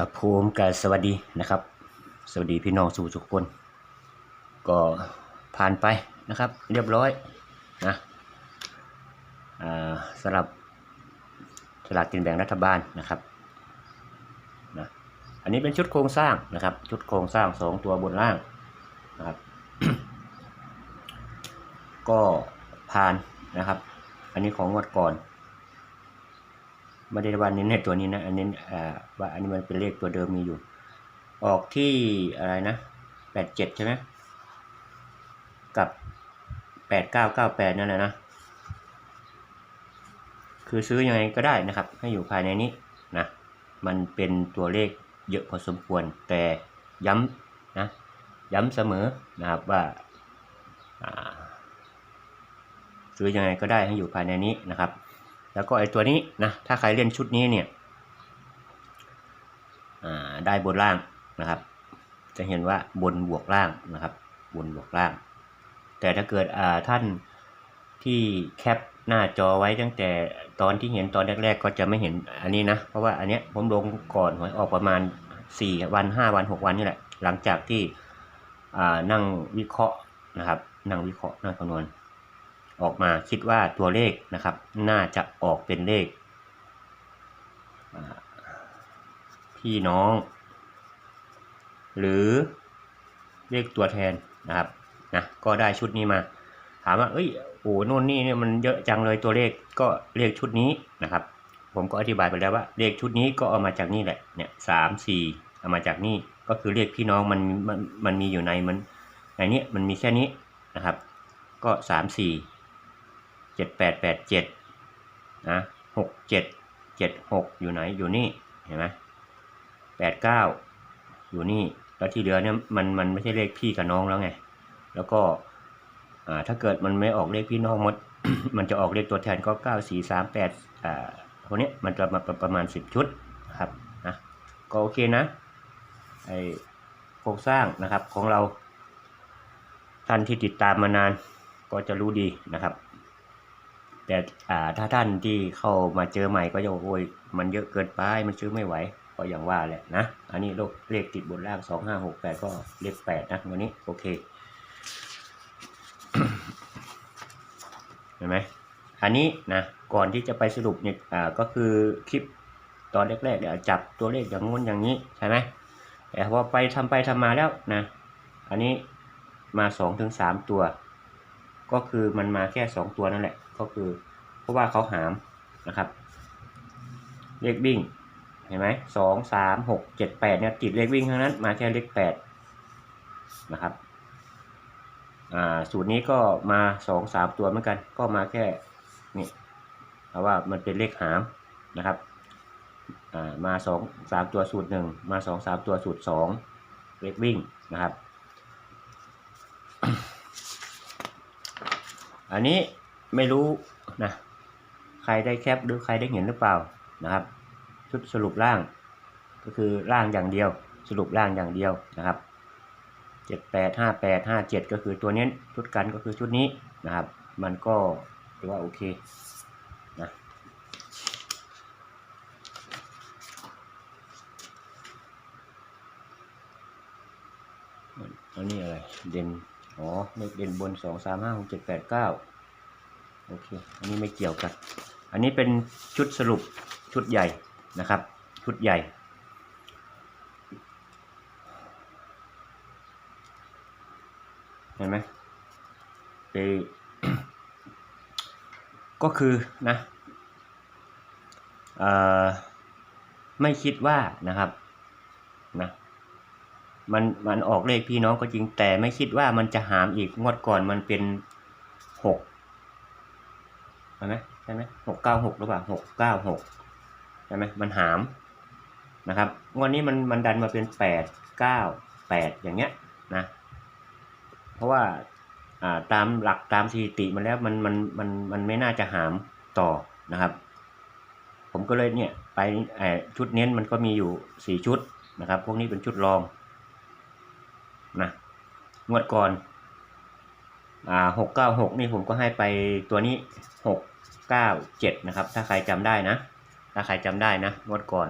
ครับภูมิกับสวัสดีนะครับ สวัสดีพี่น้องสู่ทุกคน ก็ผ่านไปนะครับ เรียบร้อยนะสำหรับสลากกินแบ่งรัฐบาลนะครับนะอันนี้เป็นชุดโครงสร้างนะครับ ชุดโครงสร้างสองตัวบนล่างนะครับ ก็ผ่านนะครับ อันนี้ของงวดก่อน ไม่ได้ว่าเน้นในตัวนี้นะอันนี้ว่าอันนี้มันเป็นเลขตัวเดิมมีอยู่ ออกที่อะไรนะแปดเจ็ดใช่ไหมกับแปดเก้าเก้าแปดนั่นแหละนะ คือซื้อยังไงก็ได้นะครับ ให้อยู่ภายในนี้นะ มันเป็นตัวเลขเยอะพอสมควร แต่ย้ำนะ ย้ำเสมอนะครับว่าอ่าซื้อยังไงก็ได้ให้อยู่ภายในนี้นะครับ แล้วก็ไอตัวนี้นะถ้าใครเล่นชุดนี้เนี่ยได้บนล่างนะครับ จะเห็นว่าบนบวกล่างนะครับ บนบวกล่าง แต่ถ้าเกิดท่านที่แคปหน้าจอไว้ตั้งแต่ตอนที่เห็นตอนแรก ๆ ก็จะไม่เห็นอันนี้นะ เพราะว่าอันเนี้ยผมลงก่อนหวยออกประมาณ 4 วัน 5 วัน 6 วันนี่แหละ หลังจากที่นั่งวิเคราะห์นะครับ นั่งวิเคราะห์นั่งคำนวณ ออกมาคิดว่าตัวเลขนะครับ น่าจะออกเป็นเลข พี่น้อง หรือเลขตัวแทนนะครับนะก็ได้ชุดนี้มา ถามว่า เอ้ยโอ้โน่นนี่เนี่ยมันเยอะจังเลยตัวเลขก็เลขชุดนี้นะครับ ผมก็อธิบายไปแล้วว่า เลขชุดนี้ก็เอามาจากนี่แหละเนี่ยสามสี่เอามาจากนี่ก็คือเลขพี่น้องมันมันมันมีอยู่ในมันในนี้มันมีแค่นี้นะครับ ก็สามสี่ จ็ดแปดแปดเจ็ดนะหกเจ็ดเจ็ดหกอยู่ไหนอยู่นี่เห็นไหมแปดเก้าอยู่นี่แล้วที่เหลือเนี่ยมันมันไม่ใช่เลขพี่กับน้องแล้วไง แล้วก็อ่าถ้าเกิดมันไม่ออกเลขพี่น้องหมด มันจะออกเลขตัวแทนก็เก้าสี่สามแปดอ่าพวกเนี้มันจะมาประมาณสิบชุดครับนะก็โอเคนะไอโครงสร้างนะครับของเราท่านที่ติดตามมานานก็จะรู้ดีนะครับ แต่อ่าถ้าท่านที่เข้ามาเจอใหม่ก็จะโอ้ยมันเยอะเกินไปมันซื้อไม่ไหวก็อย่างว่าแหละนะ อันนี้เลขเลขติดบนล่างสองห้าหกแปดก็เลขแปดนะวันนี้โอเคเห็นไหมอันนี้นะก่อนที่จะไปสรุปเนี่ยอ่าก็คือคลิปตอนแรกๆเดี๋ยวจับตัวเลขอย่างงู้นอย่างนี้ใช่ไหมแต่พอไปทำไปทำมาแล้วนะ อันนี้มาสองถึงสามตัว ก็คือมันมาแค่สองตัวนั่นแหละ ก็คือเพราะว่าเขาหามนะครับ เลขวิ่ง เห็นไหมสองสามหกเจ็ดแปดเนี่ยติดเลขวิ่งทั้งนั้นมาแค่เลขแปดนะครับอ่าสูตรนี้ก็มาสองสามตัวเหมือนกัน ก็มาแค่นี่เพราะว่ามันเป็นเลขหามนะครับอ่ามาสองสามตัวสูตรหนึ่งมาสองสามตัวสูตรสองเลขวิ่งนะครับ อันนี้ไม่รู้นะใครได้แคปหรือใครได้เห็นหรือเปล่านะครับ ชุดสรุปร่าง ก็คือร่างอย่างเดียว สรุปร่างอย่างเดียวนะครับเจ็ดแปดห้าแปดห้าเจ็ดก็คือตัวนี้ชุดกันก็คือชุดนี้นะครับ มันก็ถือว่าโอเคนะอันนี้อะไรเด่น อ๋อเลขเด่นบนสองสามห้าหกเจ็ดแปดเก้าโอเค อันนี้ไม่เกี่ยวกัน อันนี้เป็นชุดสรุปชุดใหญ่นะครับ ชุดใหญ่ เห็นไหมไปก็คือนะอไม่คิดว่านะครับนะ มันมันออกเลขพี่น้องก็จริงแต่ไม่คิดว่ามันจะหามอีกงวดก่อนมันเป็นหกใช่ไหมใช่ไหมหกเก้าหกหรือเปล่าหกเก้าหกใช่ไหมมันหามนะครับงวดนี้มันมันดันมาเป็นแปดเก้าแปดอย่างเงี้ยนะเพราะว่าอ่าตามหลักตามสถิติมันแล้วมันมันมันมันไม่น่าจะหามต่อนะครับ ผมก็เลยเนี่ยไปชุดเน้นมันก็มีอยู่สี่ชุดนะครับ พวกนี้เป็นชุดรอง นะงวดก่อนอ่าหกเก้าหกนี่ผมก็ให้ไปตัวนี้หกเก้าเจ็ดนะครับ ถ้าใครจำได้นะ ถ้าใครจำได้นะงวดก่อน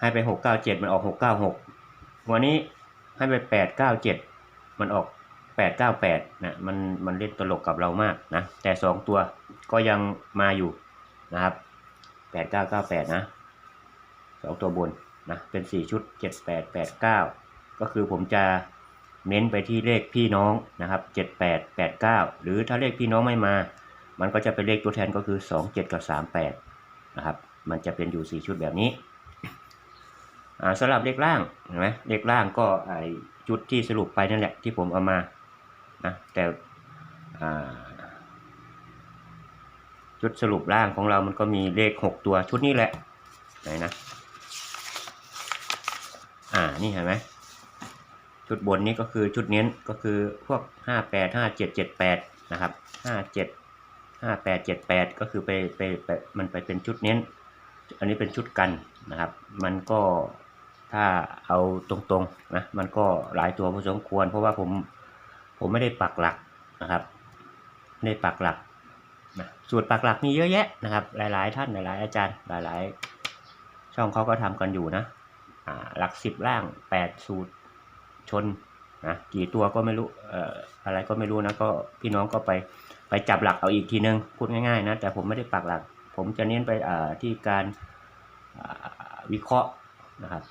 ให้ไปหกเก้าเจ็ดมันออกหกเก้าหกวันนี้ให้ไปแปดเก้าเจ็ดมันออกแปดเก้าแปดนะมันมันเล่นตลกกับเรามากนะ แต่สองตัวก็ยังมาอยู่นะครับแปดเก้าเก้าแปดนะสองตัวบนนะเป็นสี่ชุดเจ็ดแปดแปดเก้า ก็คือผมจะเน้นไปที่เลขพี่น้องนะครับเจ็ดแปดแปดเก้าหรือถ้าเลขพี่น้องไม่มา มันก็จะเป็นเลขตัวแทนก็คือสองเจ็ดกับสามแปดนะครับ มันจะเป็นอยู่สี่ชุดแบบนี้สำหรับเลขล่างเห็นไหมเลขล่างก็ไอจุดที่สรุปไปนั่นแหละที่ผมเอามานะแต่อ่าจุดสรุปล่างของเรามันก็มีเลขหกตัวชุดนี้แหละไหนนะอ่านี่เห็นไหม ชุดบนนี้ก็คือชุดเน้นก็คือพวกห้าแปดห้าเจ็ดเจ็ดแปดนะครับห้าเจ็ดห้าแปดเจ็ดแปดก็คือไปไปไปมันไปเป็นชุดเน้น อันนี้เป็นชุดกันนะครับ มันก็ถ้าเอาตรงๆนะมันก็หลายตัวพอสมควร เพราะว่าผมผมไม่ได้ปักหลักนะครับไม่ได้ปักหลักนะสูตรปักหลักมีเยอะแยะนะครับ หลายๆ ท่านหลายๆ อาจารย์หลายๆ ช่องเขาก็ทำกันอยู่นะอ่าหลักสิบล่างแปดสูตร ชนนะกี่ตัวก็ไม่รู้อะไรก็ไม่รู้นะก็พี่น้องก็ไปไปจับหลักเอาอีกทีนึงพูดง่ายๆนะแต่ผมไม่ได้ปักหลัก ผมจะเน้นไปที่การวิเคราะห์นะครับ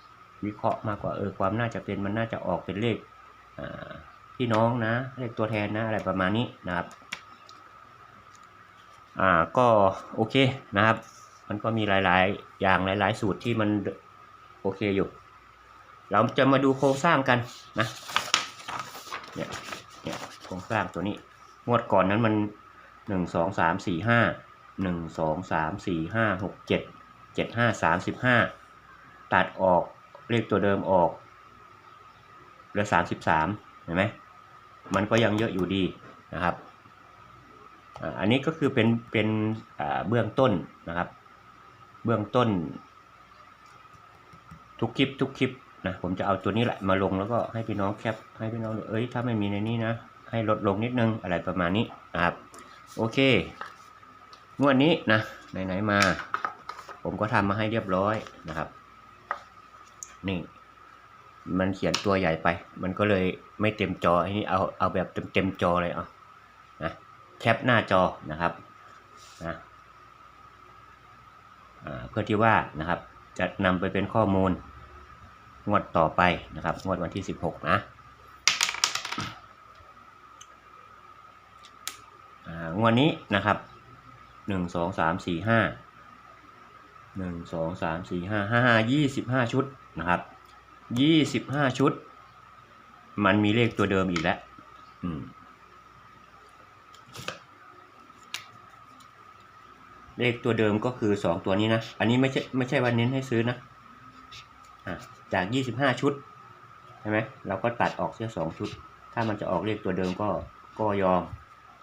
วิเคราะห์มากกว่าเออความน่าจะเป็นมันน่าจะออกเป็นเลขพี่น้องนะเลขตัวแทนนะอะไรประมาณนี้นะครับอ่าก็โอเคนะครับ มันก็มีหลาย ๆ อย่างหลาย ๆ สูตรที่มันโอเคอยู่ เราจะมาดูโครงสร้างกันนะเนี่ยเนี่ยโครงสร้างตัวนี้งวดก่อนนั้นมันหนึ่งสองสามสี่ห้าหนึ่งสองสามสี่ห้าหกเจ็ดเจ็ดห้าสามสิบห้าตัดออกเลขตัวเดิมออกเหลือสามสิบสามเห็นไหมมันก็ยังเยอะอยู่ดีนะครับอันนี้ก็คือเป็นเป็นเบื้องต้นนะครับ เบื้องต้น ทุกคลิปทุกคลิป นะผมจะเอาตัวนี้แหละมาลงแล้วก็ให้พี่น้องแคปให้พี่น้องดูเอ้ยถ้าไม่มีในนี้นะ ให้ลดลงนิดนึงอะไรประมาณนี้ครับโอเคงวดนี้นะไหนๆมา ผมก็ทำมาให้เรียบร้อยนะครับ นี่ มันเขียนตัวใหญ่ไป มันก็เลยไม่เต็มจออันนี้เอาเอาแบบเต็มเต็มจอเลยเอานะแคปหน้าจอนะครับนะเพื่อที่ว่านะครับจะนำไปเป็นข้อมูล งวดต่อไปนะครับ งวดวันที่ 16 นะอ่างวดนี้นะครับหนึ่งสองสามสี่ห้าหนึ่งสองสามสี่ห้าห้ายี่สิบห้าชุดนะครับยี่สิบห้าชุด มันมีเลขตัวเดิมอีกแล้วอืมเลขตัวเดิมก็คือสองตัวนี้นะ อันนี้ไม่ใช่ไม่ใช่วันเน้นให้ซื้อนะ อะ จาก 25 ชุดใช่ไหมเราก็ตัดออกเสียสองชุด ถ้ามันจะออกเลขตัวเดิมก็ก็ยอม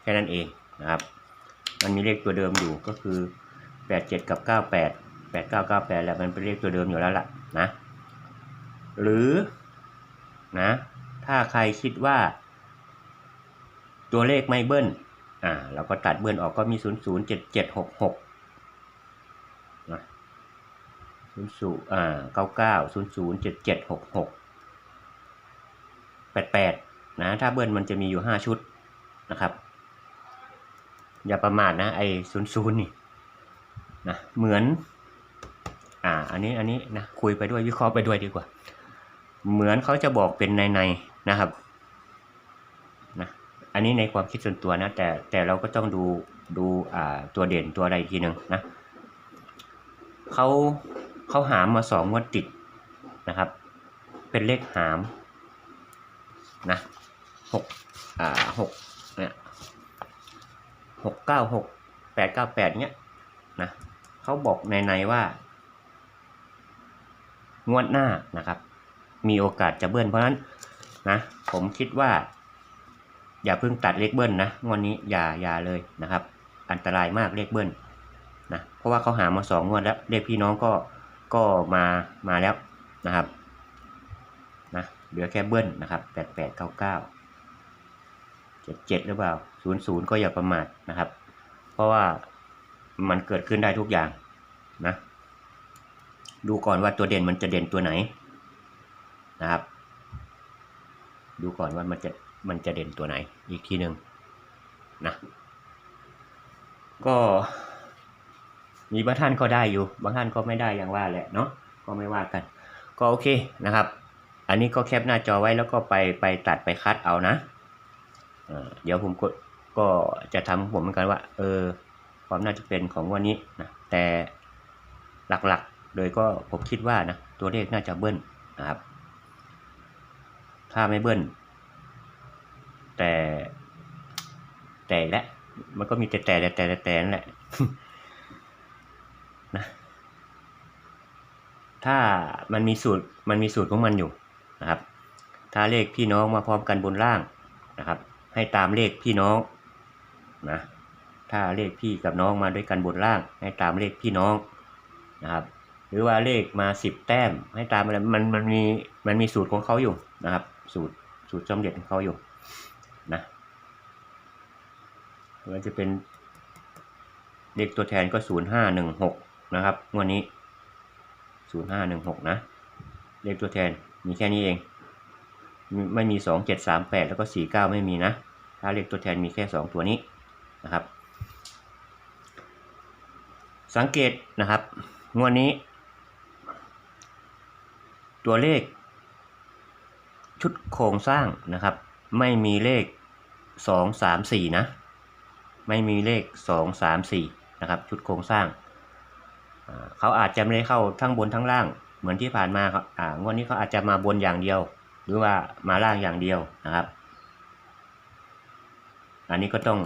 แค่นั้นเองนะครับ มันมีเลขตัวเดิมอยู่ก็คือ 87 กับ 98 8998 แล้วมันเป็นเลขตัวเดิมอยู่แล้วล่ะนะ หรือนะ ถ้าใครคิดว่า ตัวเลขไม่เบิ้ลอ่าเราก็ตัดเบิ้ลออกก็มี 0 0 7 7 6 6 ศูนย์ศูนย์อ่าเก้าเก้าศูนย์ศูนย์เจ็ดเจ็ดหกหกแปดแปดนะถ้าเบิ้ลมันจะมีอยู่ห้าชุดนะครับ อย่าประมาทนะไอ้ศูนย์ศูนย์นี่นะเหมือน อ่า อันนี้อันนี้นะคุยไปด้วยวิเคราะห์ไปด้วยดีกว่า เหมือนเขาจะบอกเป็นในในนะครับนะอันนี้ในความคิดส่วนตัวนะ แต่แต่เราก็ต้องดูดูอ่าตัวเด่นตัวอะไรทีหนึ่งนะเขา เขาหามมาสองงวดติดนะครับ เป็นเลขหามนะหกอ่าหกเนี่ยหกเก้าหกแปดเก้าแปดเนี้ยนะเขาบอกในในว่า งวดหน้านะครับ มีโอกาสจะเบิ้ลเพราะฉะนั้นนะผมคิดว่า อย่าเพิ่งตัดเลขเบิ้ลนะงวดนี้อย่าอย่าเลยนะครับ อันตรายมากเลขเบิ้ลนะเพราะว่าเขาหามาสองงวดแล้วเลขพี่น้องก็ ก็มามาแล้วนะครับนะเหลือแค่เบิ้ลนะครับแปดแปดเก้าเก้าเจ็ดเจ็ดหรือเปล่าศูนย์ศูนย์ก็อย่าประมาทนะครับ เพราะว่ามันเกิดขึ้นได้ทุกอย่างนะดูก่อนว่าตัวเด่นมันจะเด่นตัวไหนนะครับ ดูก่อนว่ามันจะมันจะเด่นตัวไหนอีกทีหนึ่งนะก็ มีบางท่านก็ได้อยู่ บางท่านก็ไม่ได้อย่างว่าแหละเนาะก็ไม่ว่ากัน ก็โอเคนะครับ อันนี้ก็แคปหน้าจอไว้แล้วก็ไปไปตัดไปคัดเอานะเดี๋ยวผมก็ก็จะทำผมเหมือนกันว่า เออ ความน่าจะเป็นของวันนี้นะแต่หลักๆ โดยก็ผมคิดว่านะตัวเลขน่าจะเบิ้ลนะครับ ถ้าไม่เบิ้ลแต่แต่และมันก็มีแต่แต่แต่แต่แต่แต่นั่นแหละ ถ้ามันมีสูตรมันมีสูตรของมันอยู่นะครับ ถ้าเลขพี่น้องมาพร้อมกันบนล่างนะครับ ให้ตามเลขพี่น้องนะถ้าเลขพี่กับน้องมาด้วยกันบนล่าง ให้ตามเลขพี่น้องนะครับ หรือว่าเลขมาสิบแต้ม ให้ตามอะไรมันมันมีมันมีสูตรของเขาอยู่นะครับ สูตรสูตรจำเด็ดของเขาอยู่นะมันจะเป็นเลขตัวแทนก็ศูนย์ห้าหนึ่งหกนะครับวดนี้ศูน ย์ห้าหนึ่งหกนะ เลขตัวแทนมีแค่นี้เอง ไม่มีสองเจ็ดสามแปดแล้วก็สี่เก้าไม่มีนะ ถ้าเลขตัวแทนมีแค่สองตัวนี้นะครับ สังเกตนะครับ งวดนี้ ตัวเลข ชุดโครงสร้างนะครับ ไม่มีเลขสองสามสี่นะ ไม่มีเลขสองสามสี่นะครับ ชุดโครงสร้าง เขาอาจจะไม่ได้เข้าทั้งบนทั้งล่าง เหมือนที่ผ่านมาครับอ่างวดนี้เขาอาจจะมาบนอย่างเดียว หรือว่ามาล่างอย่างเดียวนะครับ อันนี้ก็ต้อง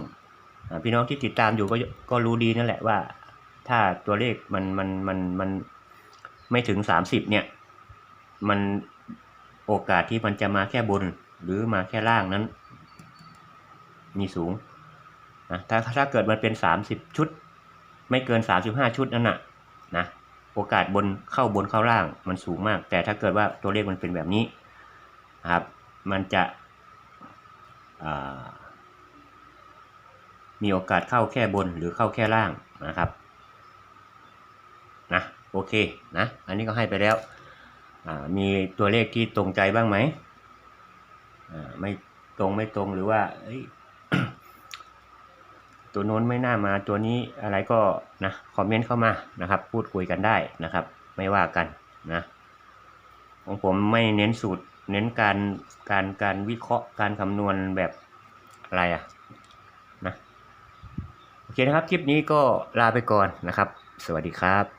อพี่น้องที่ติดตามอยู่ก็ก็รู้ดีนั่นแหละว่า ถ้าตัวเลขมันมันมันมันไม่ถึงสามสิบเนี่ย มันโอกาสที่มันจะมาแค่บนหรือมาแค่ล่างนั้น มีสูงนะถ้าถ้าเกิดมันเป็นสามสิบชุด ไม่เกินสามสิบห้าชุดนั่นน่ะ นะโอกาสบนเข้าบนเข้าล่างมันสูงมาก แต่ถ้าเกิดว่าตัวเลขมันเป็นแบบนี้นะครับ มันจะมีโอกาสเข้าแค่บนหรือเข้าแค่ล่างนะครับนะโอเคนะอันนี้ก็ให้ไปแล้วมีตัวเลขที่ตรงใจบ้างไหมไม่ตรงไม่ตรงหรือว่า ตัวโน้นไม่น่ามาตัวนี้อะไรก็นะคอมเมนต์เข้ามานะครับ พูดคุยกันได้นะครับ ไม่ว่ากันนะของผมไม่เน้นสูตร เน้นการการการวิเคราะห์การคำนวณแบบอะไรอะนะโอเคนะครับ คลิปนี้ก็ลาไปก่อนนะครับ สวัสดีครับ